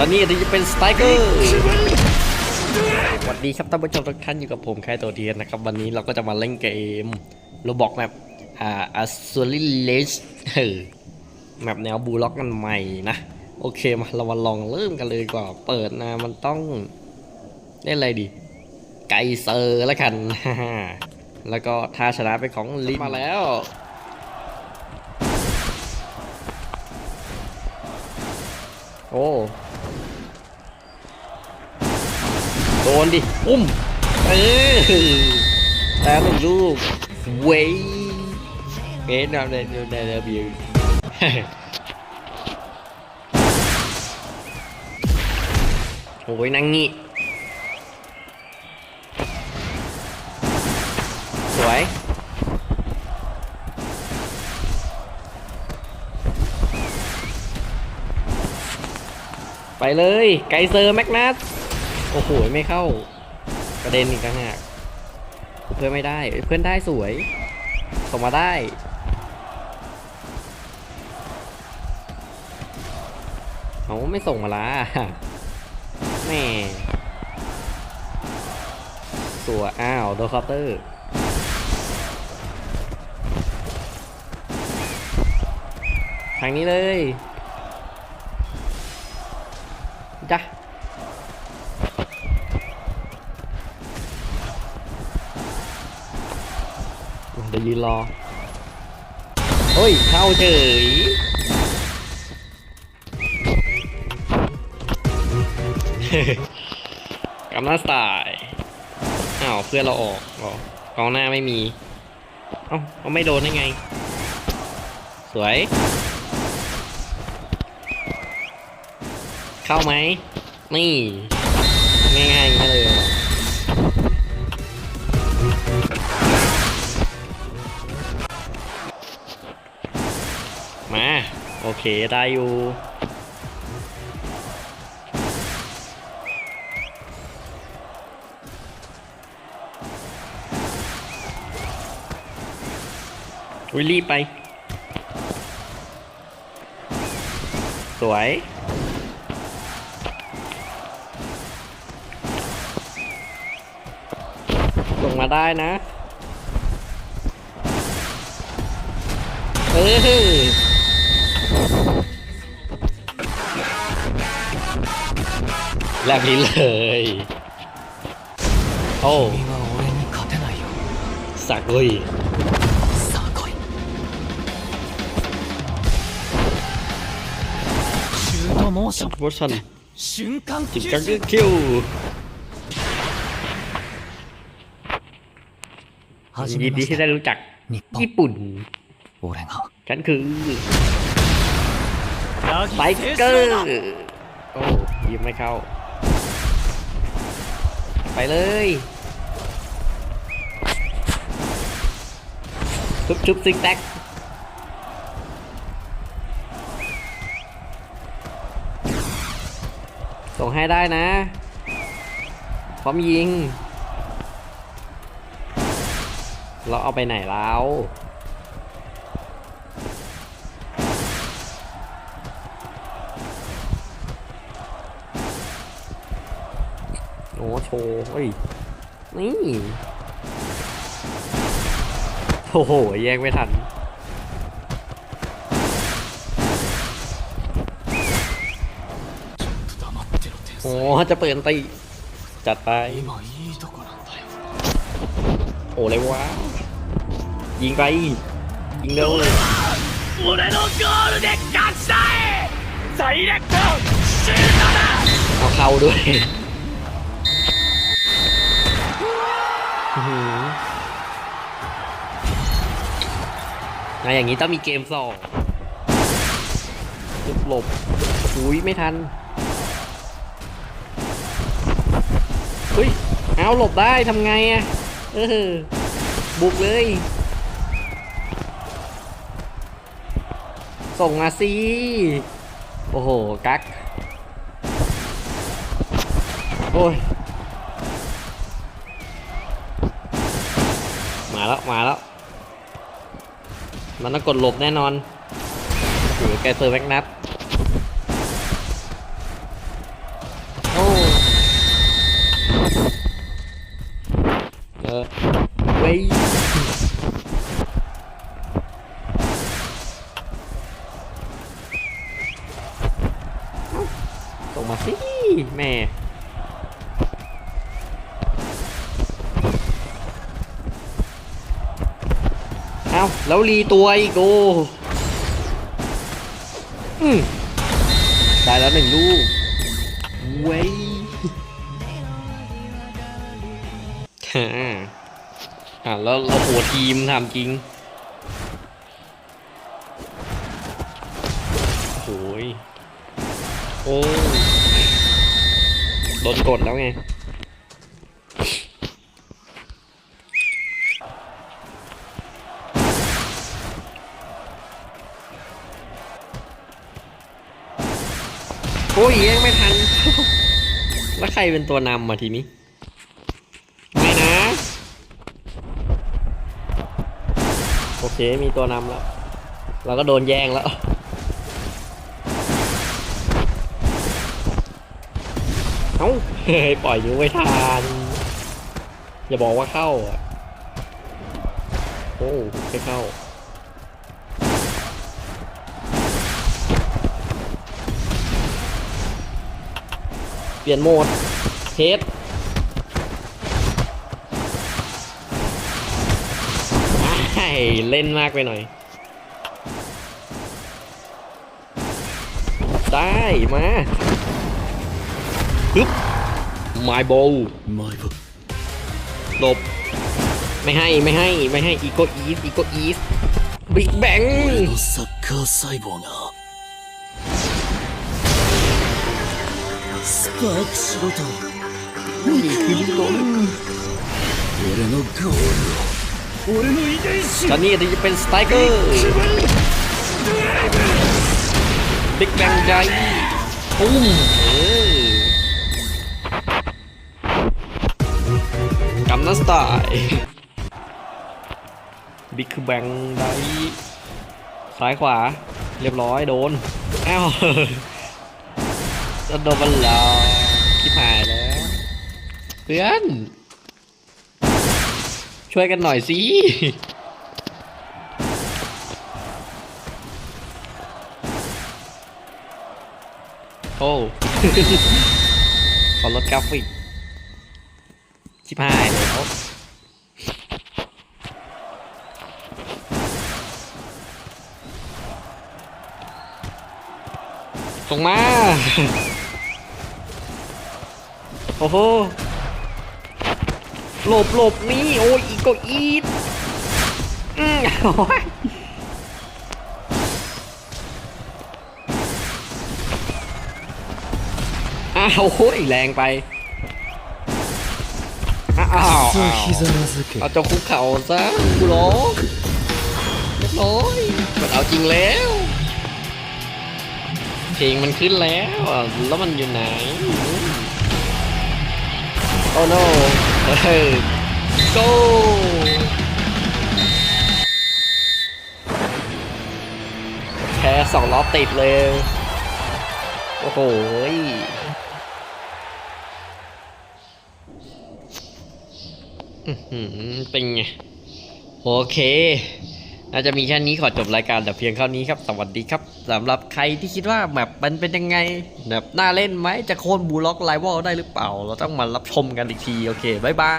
ตอนนี้ที่จะเป็นสไตรเกอร์สวัสดีครับท่านผู้ชมทุกท่านอยู่กับผมแค่ตัวเทียนนะครับ วันนี้เราก็จะมาเล่นเกมโรบอกแมปอ่าอัสซูริเลสเออแมปแนวบูล็อกกันใหม่นะ โอเคมาเรามาลองเริ่มกันเลยกว่าเปิดนะมันต้องเล่นอะไรดี ไกเซอร์แล้วกันแล้วก็ท่าชนะเป็นของลินมาแล้ว โอ้โดนดิ อุ้ม เออแต่หนึ่งลูกเว้ยเอ็นเอาเดนเดนเดบิวโอ้ยนั่งนี่ เลย ไกเซอร์แมกนัสโอ้โหไม่เข้ากระเด็นอีกต่างหากเพื่อนไม่ได้เพื่อนได้สวยส่งมาได้เอาไม่ส่งมาละแม่สัวอ้าวโดนเคาน์เตอร์ทางนี้เลย เดี๋ยวยืนรอเฮ้ย เข้าเฉยกำลังสไตล์อ้าวเพื่อนเราออกหรอกองหน้าไม่มี เอ้าเอาไม่โดนได้ไง สวย เข้าไหม นี่ ง่ายง่างนี้เลย เคได้อยู่อุ้ยรีบไป สวยส่งมาได้นะ เออ แลบลิ้เลย โอ้สักเลยโมชั่นจิบกักคิวยินดีที่ได้รู้จักญี่ปุ่นฉันคือไบเกอร์ โอ้ยิงไม่เข้า ไปเลยชุบชุบซิกแซกส่งให้ได้นะ พร้อมยิง เราเอาไปไหนแล้ว โชว์เฮ้ย นี่ โอ้โห แยกไม่ทัน โอ้จะเปิดตีจัดไป โอ้เลยวะ ยิงไป ยิงเร็วเลยเอาเข้าด้วย อื้อหืออะอย่างนี้ต้องมีเกมสองหลบหลบอุ้ยไม่ทัน เฮ้ย เอาหลบได้ทำไงอะเออ บุกเลย ส่งมาสิ โอ้โห กัก โอ้ย มาแล้ว มาแล้ว มันต้องกดหลบแน่นอนโหแกเซอร์แม็กนัทโอ้เออเว้ย เอ้าแล้วรีตัวอีกโออืมได้แล้วหนึ่งลูกเว้ยฮ่าอะแล้วเราโหทีมทำจริงโอ้ยโอ้โดนกดแล้วไง โอ้ยยังไม่ทัน แล้วใครเป็นตัวนำมาทีนี้ ไม่นะ โอเคมีตัวนำแล้ว เราก็โดนแย่งแล้ว เอ้าเฮ้ยปล่อยอยู่ไม่ทันอย่าบอกว่าเข้าอะ โอ้ไม่เข้า เปลี่ยนโหมด เทสเล่นมากไปหน่อย ได้ มาปึ๊บไมโบไม่บหลบ ไม่ให้ไม่ให้ไม่ให้อีโกอีสอีโกอีสบิ๊กแบง スパークしろと นี่คือลูกโดน 俺のゴールを俺の遺伝子 ตอนนี้ที่จะเป็นสไตรเกอร์บิ๊กแบงใจปุ้มเออกำนันสไตล์บิ๊กแบงไดซ้ายขวา เรียบร้อยโดน อ้าว จะ โดนมันหลอกคิดหายแล้ว เพื่อน ช่วยกันหน่อยสิโอ้ขอลดกราฟิกชิบหายแล้วส่งมา โอ้โหหลบหลบนี่โอ้ยอีกก็อีดอืมอ้าวโอ้ยแรงไปอ้าวเอาจะคุกเข่าซะกูร้องเรีน้อยมันเอาจริงแล้ว เพลงมันขึ้นแล้ว แล้วมันอยู่ไหน โอ้ no เฮ้ย go แพ้สองรอติดเลย โอ้โห้เป็นไง โอเค น่าจะมีแค่นี้ขอจบรายการแต่เพียงเท่านี้ครับ สวัสดีครับสำหรับใครที่คิดว่าแบบมันเป็นยังไงแบบน่าเล่นไหมจะโค่นบูล็อกไลวอลได้หรือเปล่า เราต้องมารับชมกันอีกที โอเค บ๊ายบาย